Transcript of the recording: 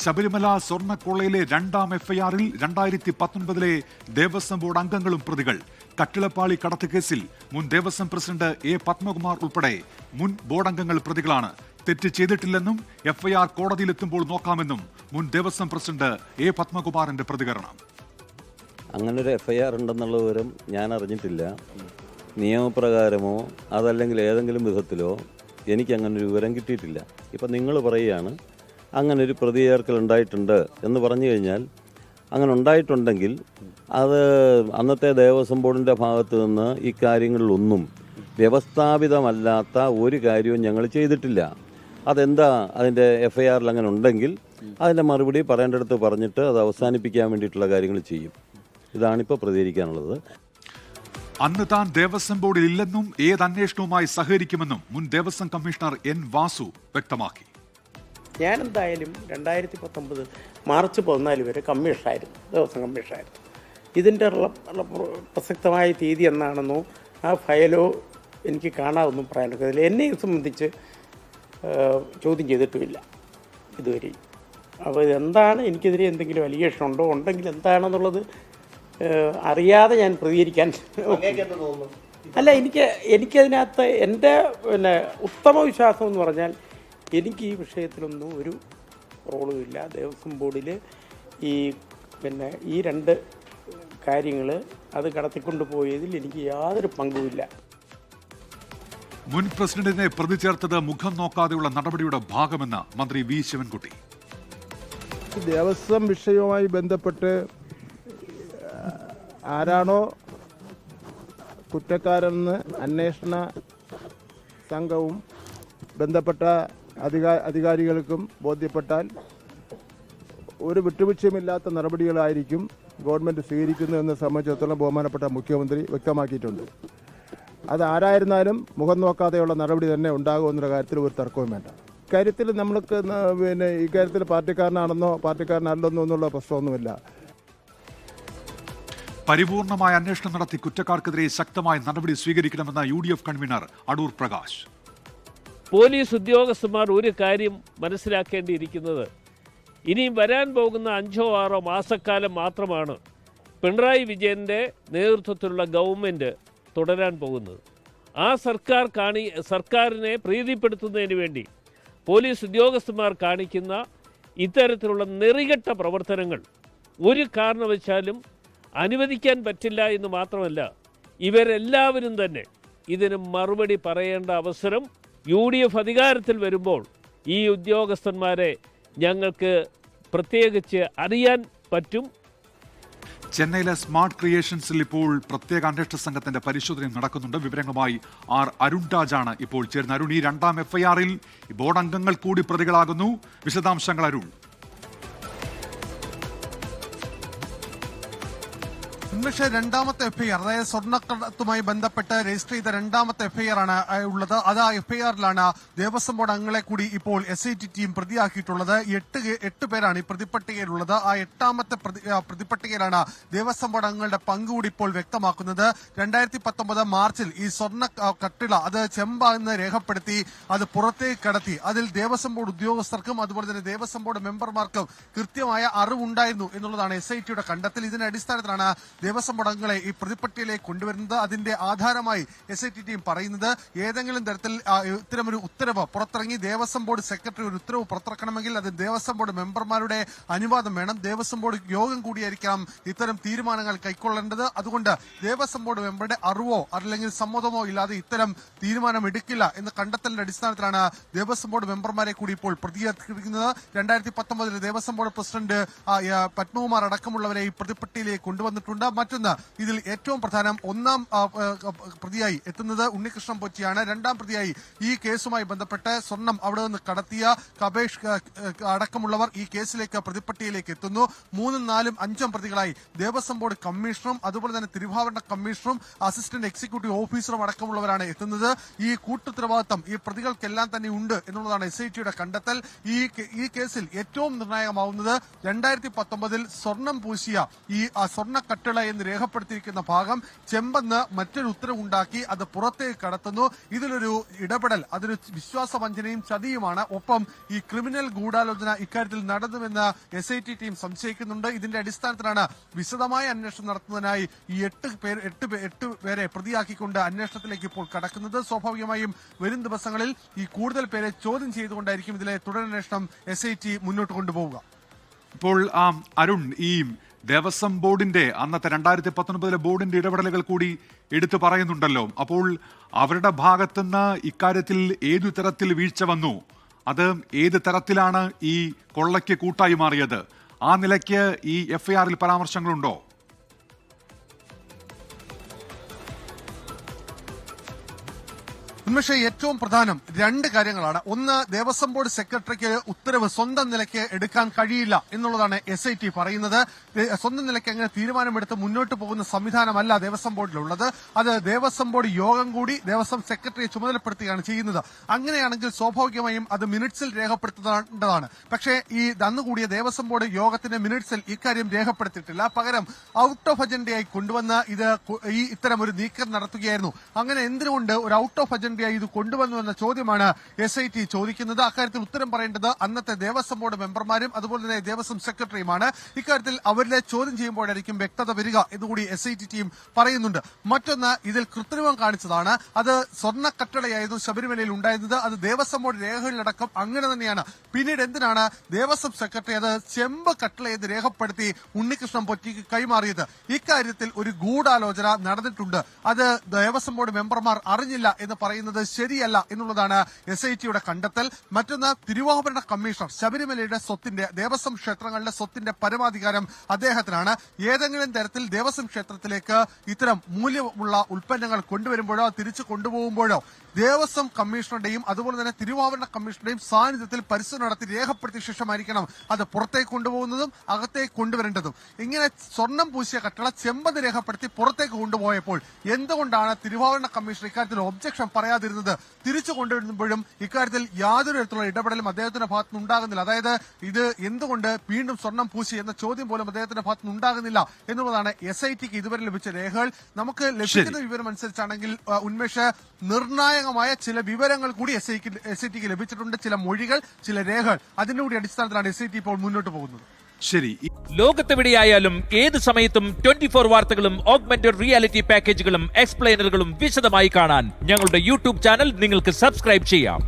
ശബരിമല സ്വർണക്കൊള്ളയിലെ രണ്ടാം എഫ്ഐആറിൽ രണ്ടായിരത്തി പത്തൊൻപതിലെ ദേവസ്വം ബോർഡ് അംഗങ്ങളും പ്രതികൾ. കട്ടിളപ്പാളി കടത്ത് കേസിൽ മുൻ ദേവസ്വം പ്രസിഡന്റ് എ പത്മകുമാർ ഉൾപ്പെടെ മുൻ ബോർഡ് അംഗങ്ങൾ പ്രതികളാണ്. തെറ്റ് ചെയ്തിട്ടില്ലെന്നും എഫ്ഐആർ കോടതിയിലെത്തുമ്പോൾ നോക്കാമെന്നും മുൻ ദേവസ്വം പ്രസിഡന്റ് എ പത്മകുമാറിന്റെ പ്രതികരണം. അങ്ങനെ ഒരു എഫ്ഐആർ ഉണ്ടെന്നുള്ള വിവരം ഞാൻ അറിഞ്ഞിട്ടില്ല. നിയമപ്രകാരമോ അതല്ലെങ്കിൽ ഏതെങ്കിലും വിധത്തിലോ എനിക്ക് അങ്ങനെ ഒരു വിവരം കിട്ടിയിട്ടില്ല. ഇപ്പം നിങ്ങൾ പറയുകയാണ് അങ്ങനെ ഒരു പ്രതി ചേർക്കൽ ഉണ്ടായിട്ടുണ്ട് എന്ന് പറഞ്ഞു കഴിഞ്ഞാൽ അങ്ങനെ ഉണ്ടായിട്ടുണ്ടെങ്കിൽ അത് അന്നത്തെ ദേവസ്വം ബോർഡിന്റെ ഭാഗത്ത് നിന്ന് ഇക്കാര്യങ്ങളിലൊന്നും വ്യവസ്ഥാപിതമല്ലാത്ത ഒരു കാര്യവും ഞങ്ങൾ ചെയ്തിട്ടില്ല. അതെന്താ? അതിന്റെ എഫ് ഐ ആറിൽ അങ്ങനെ ഉണ്ടെങ്കിൽ അതിന്റെ മറുപടി പറയേണ്ടടുത്ത് പറഞ്ഞിട്ട് അത് അവസാനിപ്പിക്കാൻ വേണ്ടിയിട്ടുള്ള കാര്യങ്ങൾ ചെയ്യും. ഇതാണിപ്പോൾ പ്രതികരിക്കാനുള്ളത്. അന്ന് താൻ ദേവസ്വം ബോർഡിൽ ഇല്ലെന്നും ഏത് അന്വേഷണവുമായി സഹകരിക്കുമെന്നും മുൻ ദേവസ്വം കമ്മീഷണർ എൻ വാസു വ്യക്തമാക്കി. ഞാൻ എന്തായാലും രണ്ടായിരത്തി പത്തൊമ്പത് മാർച്ച് പതിനാല് വരെ കമ്മീഷനായിരുന്നു ദേവസ്വം കമ്മീഷനായിരുന്നു ഇതിന്റെ പ്രസക്തമായ തീയതി എന്നാണെന്നോ ആ ഫയലോ എനിക്ക് കാണാതൊന്നും പറയാൻ ഒക്കത്തില്ല. എന്നെ സംബന്ധിച്ച് ചോദ്യം ചെയ്തിട്ടുമില്ല ഇതുവരെ. അപ്പോൾ ഇതെന്താണ്? എനിക്കെതിരെ എന്തെങ്കിലും അലിഗേഷൻ ഉണ്ടോ? ഉണ്ടെങ്കിൽ എന്താണെന്നുള്ളത് അറിയാതെ ഞാൻ പ്രതികരിക്കാൻ അല്ല എനിക്ക് എനിക്കതിനകത്ത് എന്റെ പിന്നെ ഉത്തമ വിശ്വാസം എന്ന് പറഞ്ഞാൽ എനിക്ക് ഈ വിഷയത്തിലൊന്നും ഒരു റോളും ഇല്ല ദേവസ്വം ബോർഡിൽ ഈ പിന്നെ ഈ രണ്ട് കാര്യങ്ങൾ അത് കടത്തിക്കൊണ്ട് പോയതിൽ എനിക്ക് യാതൊരു പങ്കുമില്ല. മുൻ പ്രസിഡന്റിനെ പ്രതി ചേർത്തത് മുഖം നോക്കാതെയുള്ള നടപടിയുടെ ഭാഗമെന്ന് മന്ത്രി വി. ശിവൻകുട്ടി. ദേവസ്വം വിഷയവുമായി ബന്ധപ്പെട്ട് ആരാണോ കുറ്റക്കാരെന്ന് അന്വേഷണ സംഘവും ബന്ധപ്പെട്ട അധികാ അധികാരികൾക്കും ബോധ്യപ്പെട്ടാൽ ഒരു വിട്ടുവീഴ്ചയുമില്ലാത്ത നടപടികളായിരിക്കും ഗവൺമെന്റ് സ്വീകരിക്കുന്നതെന്ന് സംബന്ധിച്ചിടത്തോളം ബഹുമാനപ്പെട്ട മുഖ്യമന്ത്രി വ്യക്തമാക്കിയിട്ടുണ്ട്. അത് ആരായിരുന്നാലും മുഖം നോക്കാതെയുള്ള നടപടി തന്നെ ഉണ്ടാകുമെന്നുള്ള കാര്യത്തിൽ ഒരു തർക്കവും വേണ്ട. ഇക്കാര്യത്തിൽ നമ്മൾക്ക് പിന്നെ ഇക്കാര്യത്തിൽ പാർട്ടിക്കാരനാണെന്നോ പാർട്ടിക്കാരനല്ലെന്നോ എന്നുള്ള പ്രശ്നമൊന്നുമില്ല. പരിപൂർണമായ അന്വേഷണം നടത്തി കുറ്റക്കാർക്കെതിരെ ശക്തമായ നടപടി സ്വീകരിക്കണമെന്ന U D F convener Adoor Prakash. Police ഉദ്യോഗസ്ഥന്മാർ ഒരു കാര്യം മനസ്സിലാക്കേണ്ടിയിരിക്കുന്നത്. ഇനിയും വരാൻ പോകുന്ന അഞ്ചോ ആറോ മാസക്കാലം മാത്രമാണ് പിണറായി വിജയന്റെ നേതൃത്വത്തിലുള്ള ഗവൺമെന്റ് തുടരാൻ പോകുന്നത്. ആ സർക്കാർ കാണി സർക്കാരിനെ പ്രീതിപ്പെടുത്തുന്നതിന് വേണ്ടി പോലീസ് ഉദ്യോഗസ്ഥന്മാർ കാണിക്കുന്ന ഇത്തരത്തിലുള്ള നെറികെട്ട പ്രവർത്തനങ്ങൾ ഒരു കാരണവശാലും അനുവദിക്കാൻ പറ്റില്ല എന്ന് മാത്രമല്ല ഇവരെല്ലാവരും തന്നെ ഇതിന് മറുപടി പറയേണ്ട അവസരം യു ഡി എഫ് അധികാരത്തിൽ വരുമ്പോൾ ഈ ഉദ്യോഗസ്ഥന്മാരെ ഞങ്ങൾക്ക് പ്രത്യേകിച്ച് അറിയാൻ പറ്റും. ചെന്നൈയിലെ സ്മാർട്ട് ക്രിയേഷൻസിൽ ഇപ്പോൾ പ്രത്യേക അന്വേഷണ സംഘത്തിന്റെ പരിശോധന നടക്കുന്നുണ്ട്. വിവരങ്ങളുമായി ആർ അരുൺ രാജാണ് ഇപ്പോൾ ചേർന്ന അരുൺ ഈ രണ്ടാം എഫ്ഐആറിൽ ബോർഡ് അംഗങ്ങൾ കൂടി പ്രതികളാകുന്നു. വിശദാംശങ്ങൾ അരുൺ. ഉന്മേഷ രണ്ടാമത്തെ എഫ്ഐആർ അതായത് സ്വർണക്കടത്തുമായി ബന്ധപ്പെട്ട് രജിസ്റ്റർ ചെയ്ത രണ്ടാമത്തെ എഫ്ഐആർ ആണ് ഉള്ളത്. അത് ആ എഫ്ഐആറിലാണ് ദേവസ്വം ബോർഡ് അംഗങ്ങളെ കൂടി ഇപ്പോൾ എസ് ഐ ടി ടീം പ്രതിയാക്കിയിട്ടുള്ളത്. എട്ട് എട്ട് പേരാണ് ഈ പ്രതിപട്ടികയിലുള്ളത്. ആ എട്ടാമത്തെ പ്രതിപട്ടികയിലാണ് ദേവസ്വം ബോർഡ് അംഗങ്ങളുടെ പങ്ക് കൂടി ഇപ്പോൾ വ്യക്തമാക്കുന്നത്. രണ്ടായിരത്തി പത്തൊമ്പത് മാർച്ചിൽ ഈ സ്വർണ കട്ടിള അത് ചെമ്പാന്ന് രേഖപ്പെടുത്തി അത് പുറത്തേക്ക് കടത്തി. അതിൽ ദേവസ്വം ബോർഡ് ഉദ്യോഗസ്ഥർക്കും അതുപോലെ തന്നെ ദേവസ്വം ബോർഡ് മെമ്പർമാർക്കും കൃത്യമായ അറിവുണ്ടായിരുന്നു എന്നുള്ളതാണ് എസ് ഐ ടിയുടെ കണ്ടെത്തൽ. ഇതിന്റെ അടിസ്ഥാനത്തിലാണ് ദേവസ്വം ബോർഡ് ഈ പ്രതിപട്ടികയിലേക്ക് കൊണ്ടുവരുന്നത് അതിന്റെ ആധാരമായി എസ് ഐ ടി പറയുന്നത് ഏതെങ്കിലും തരത്തിൽ ഇത്തരമൊരു ഉത്തരവ് പുറത്തിറങ്ങി ദേവസ്വം ബോർഡ് സെക്രട്ടറി ഒരു ഉത്തരവ് പുറത്തിറക്കണമെങ്കിൽ അത് ദേവസ്വം ബോർഡ് മെമ്പർമാരുടെ അനുവാദം വേണം. ദേവസ്വം ബോർഡ് യോഗം കൂടിയായിരിക്കണം ഇത്തരം തീരുമാനങ്ങൾ കൈക്കൊള്ളേണ്ടത്. അതുകൊണ്ട് ദേവസ്വം ബോർഡ് മെമ്പറുടെ അറിവോ അല്ലെങ്കിൽ സമ്മതമോ ഇല്ലാതെ ഇത്തരം തീരുമാനം എടുക്കില്ല എന്ന് കണ്ടെത്തലിന്റെ അടിസ്ഥാനത്തിലാണ് ദേവസ്വം ബോർഡ് മെമ്പർമാരെ കൂടി ഇപ്പോൾ പ്രതികരിക്കുന്നത് രണ്ടായിരത്തി പത്തൊമ്പതിൽ ദേവസ്വം ബോർഡ് പ്രസിഡന്റ് പത്മകുമാർ അടക്കമുള്ളവരെ ഈ പ്രതിപട്ടികയിലേക്ക് കൊണ്ടുവന്നിട്ടുണ്ട്. മറ്റൊന്ന് ഇതിൽ ഏറ്റവും പ്രധാനം ഒന്നാം പ്രതിയായി എത്തുന്നത് ഉണ്ണികൃഷ്ണൻ പൊച്ചിയാണ്. രണ്ടാം പ്രതിയായി ഈ കേസുമായി ബന്ധപ്പെട്ട് സ്വർണം അവിടെ നിന്ന് കടത്തിയ കപേഷ് അടക്കമുള്ളവർ ഈ കേസിലേക്ക് പ്രതിപ്പട്ടിയിലേക്ക് എത്തുന്നു. മൂന്നും നാലും അഞ്ചും പ്രതികളായി. ദേവസ്വം ബോർഡ് കമ്മീഷണറും അതുപോലെ തന്നെ തിരുവാഭരണ കമ്മീഷണറും അസിസ്റ്റന്റ് എക്സിക്യൂട്ടീവ് ഓഫീസറും അടക്കമുള്ളവരാണ് എത്തുന്നത്. ഈ കൂട്ടുത്തരവാദിത്തം ഈ പ്രതികൾക്കെല്ലാം തന്നെ ഉണ്ട് എന്നുള്ളതാണ് എസ് ഐ ടിയുടെ കണ്ടെത്തൽ. ഈ ഈ കേസിൽ ഏറ്റവും നിർണായകമാവുന്നത് രണ്ടായിരത്തി പത്തൊമ്പതിൽ സ്വർണം പൂശിയ ഈ സ്വർണ കട്ടള എന്ന് രേഖപ്പെടുത്തിയിരിക്കുന്ന ഭാഗം ചെമ്പെന്ന് മറ്റൊരു ഉത്തരവുണ്ടാക്കി അത് പുറത്തേക്ക് കടത്തുന്നു. ഇതിലൊരു ഇടപെടൽ അതൊരു വിശ്വാസവഞ്ചനയും ചതിയുമാണ്. ഒപ്പം ഈ ക്രിമിനൽ ഗൂഢാലോചന ഇക്കാര്യത്തിൽ നടന്നുവെന്ന് എസ് ഐ ടി ടീം സംശയിക്കുന്നുണ്ട്. ഇതിന്റെ അടിസ്ഥാനത്തിലാണ് വിശദമായ അന്വേഷണം നടത്തുന്നതിനായി ഈ എട്ട് പേർ എട്ട് എട്ട് പേരെ പ്രതിയാക്കിക്കൊണ്ട് അന്വേഷണത്തിലേക്ക് ഇപ്പോൾ കടക്കുന്നത്. സ്വാഭാവികമായും വരും ദിവസങ്ങളിൽ ഈ കൂടുതൽ പേരെ ചോദ്യം ചെയ്തുകൊണ്ടായിരിക്കും ഇതിലെ തുടരന്വേഷണം എസ് ഐ ടി മുന്നോട്ട് കൊണ്ടുപോവുക. ഇപ്പോൾ അരുൺ ഈ ദേവസ്വം ബോർഡിന്റെ അന്നത്തെ രണ്ടായിരത്തി പത്തൊൻപതിലെ ബോർഡിന്റെ ഇടപെടലുകൾ കൂടി എടുത്തു പറയുന്നുണ്ടല്ലോ. അപ്പോൾ അവരുടെ ഭാഗത്തുനിന്ന് ഇക്കാര്യത്തിൽ ഏതു തരത്തിൽ വീഴ്ച വന്നു? അത് ഏത് തരത്തിലാണ് ഈ കൊള്ളയ്ക്ക് കൂട്ടായി മാറിയത്? ആ നിലയ്ക്ക് ഈ എഫ്ഐആറിൽ പരാമർശങ്ങളുണ്ടോ? ഉന്മേഷ ഏറ്റവും പ്രധാനം രണ്ട് കാര്യങ്ങളാണ്. ഒന്ന് ദേവസ്വം ബോർഡ് സെക്രട്ടറിക്ക് ഉത്തരവ് സ്വന്തം നിലയ്ക്ക് എടുക്കാൻ കഴിയില്ല എന്നുള്ളതാണ് എസ് ഐ ടി പറയുന്നത്. സ്വന്തം നിലയ്ക്ക് അങ്ങനെ തീരുമാനമെടുത്ത് മുന്നോട്ട് പോകുന്ന സംവിധാനമല്ല ദേവസ്വം ബോർഡിലുള്ളത്. അത് ദേവസ്വം ബോർഡ് യോഗം കൂടി ദേവസ്വം സെക്രട്ടറിയെ ചുമതലപ്പെടുത്തുകയാണ് ചെയ്യുന്നത്. അങ്ങനെയാണെങ്കിൽ സ്വാഭാവികമായും അത് മിനിറ്റ്സിൽ രേഖപ്പെടുത്തേണ്ടതാണ്. പക്ഷേ ഈ അന്ന് കൂടിയ ദേവസ്വം ബോർഡ് യോഗത്തിന്റെ മിനിറ്റ്സിൽ ഇക്കാര്യം രേഖപ്പെടുത്തിയിട്ടില്ല. പകരം ഔട്ട് ഓഫ് അജണ്ടയായി കൊണ്ടുവന്ന് ഇത് ഈ ഇത്തരം ഒരു നീക്കം നടത്തുകയായിരുന്നു. അങ്ങനെ എന്തിനുകൊണ്ട് ഒരു ഔട്ട് ഓഫ് ഇത് കൊണ്ടുവന്നു എന്ന ചോദ്യമാണ് എസ് ഐ ടി ചോദിക്കുന്നത്. അക്കാര്യത്തിൽ ഉത്തരം പറയേണ്ടത് അന്നത്തെ ദേവസ്വം ബോർഡ് മെമ്പർമാരും അതുപോലെ തന്നെ ദേവസ്വം സെക്രട്ടറിയുമാണ്. ഇക്കാര്യത്തിൽ അവരിലെ ചോദ്യം ചെയ്യുമ്പോഴായിരിക്കും വ്യക്തത വരിക എന്നുകൂടി എസ് ഐ ടി ടീം പറയുന്നുണ്ട്. മറ്റൊന്ന് ഇതിൽ കൃത്രിമം കാണിച്ചതാണ്. അത് സ്വർണ കട്ടളയായിരുന്നു ശബരിമലയിൽ ഉണ്ടായിരുന്നത്. അത് ദേവസ്വം ബോർഡ് രേഖകളിലടക്കം അങ്ങനെ തന്നെയാണ്. പിന്നീട് എന്തിനാണ് ദേവസ്വം സെക്രട്ടറി അത് ചെമ്പ് കട്ടളയെന്ന് രേഖപ്പെടുത്തി ഉണ്ണികൃഷ്ണൻ പൊറ്റിക്ക് കൈമാറിയത്? ഇക്കാര്യത്തിൽ ഒരു ഗൂഢാലോചന നടന്നിട്ടുണ്ട്. അത് ദേവസ്വം ബോർഡ് മെമ്പർമാർ അറിഞ്ഞില്ല എന്ന് പറയുന്നത് ശരിയല്ല എന്നുള്ളതാണ് എസ് ഐ ടിയുടെ കണ്ടെത്തൽ. മറ്റൊന്ന് തിരുവാഭരണ കമ്മീഷണർ ശബരിമലയുടെ സ്വത്തിന്റെ ദേവസ്വം ക്ഷേത്രങ്ങളുടെ സ്വത്തിന്റെ പരമാധികാരം അദ്ദേഹത്തിനാണ്. ഏതെങ്കിലും തരത്തിൽ ദേവസ്വം ക്ഷേത്രത്തിലേക്ക് ഇത്തരം മൂല്യമുള്ള ഉൽപ്പന്നങ്ങൾ കൊണ്ടുവരുമ്പോഴോ തിരിച്ചു കൊണ്ടുപോകുമ്പോഴോ ദേവസ്വം കമ്മീഷണറുടെയും അതുപോലെ തന്നെ തിരുവാഭരണ കമ്മീഷണറുടെയും സാന്നിധ്യത്തിൽ പരിശോധന നടത്തി രേഖപ്പെടുത്തിയ ശേഷമായിരിക്കണം അത് പുറത്തേക്ക് കൊണ്ടുപോകുന്നതും അകത്തേക്ക് കൊണ്ടുവരേണ്ടതും. ഇങ്ങനെ സ്വർണം പൂശിയ കട്ടള ചെമ്പത് രേഖപ്പെടുത്തി പുറത്തേക്ക് കൊണ്ടുപോയപ്പോൾ എന്തുകൊണ്ടാണ് തിരുവാഭരണ കമ്മീഷൻ ഇക്കാര്യത്തിൽ ഒബ്ജക്ഷൻ പറയാതിരുന്നത്? തിരിച്ചു കൊണ്ടുവരുമ്പോഴും ഇക്കാര്യത്തിൽ യാതൊരു തരത്തിലുള്ള ഇടപെടലും അദ്ദേഹത്തിന്റെ ഭാഗത്തുനിന്ന് ഉണ്ടാകുന്നില്ല. അതായത് ഇത് എന്തുകൊണ്ട് വീണ്ടും സ്വർണം പൂശി എന്ന ചോദ്യം പോലും അദ്ദേഹത്തിന്റെ ഭാഗത്തുനിന്ന് ഉണ്ടാകുന്നില്ല എന്നുള്ളതാണ് എസ് ഐ ടിക്ക് ഇതുവരെ ലഭിച്ച രേഖകൾ. നമുക്ക് ലഭിക്കുന്ന വിവരം അനുസരിച്ചാണെങ്കിൽ ഉന്മേഷ് ഉന്മേഷ് നിർണായകമായ ചില വിവരങ്ങൾ കൂടി എസ് ഐക്ക് എസ് ഐ ടിക്ക് ലഭിച്ചിട്ടുണ്ട്. ചില മൊഴികൾ ചില രേഖകൾ. അതിന്റെ കൂടി അടിസ്ഥാനത്തിലാണ് എസ് ഐ ടി ഇപ്പോൾ മുന്നോട്ട് പോകുന്നത്. ശരി. ലോകത്തെവിടെയായാലും ഏത് സമയത്തും ട്വന്റി ഫോർ വാർത്തകളും ഓഗ്മെന്റഡ് റിയാലിറ്റി പാക്കേജുകളും എക്സ്പ്ലെയിനറുകളും വിശദമായി കാണാൻ ഞങ്ങളുടെ യൂട്യൂബ് ചാനൽ നിങ്ങൾക്ക് സബ്സ്ക്രൈബ് ചെയ്യാം.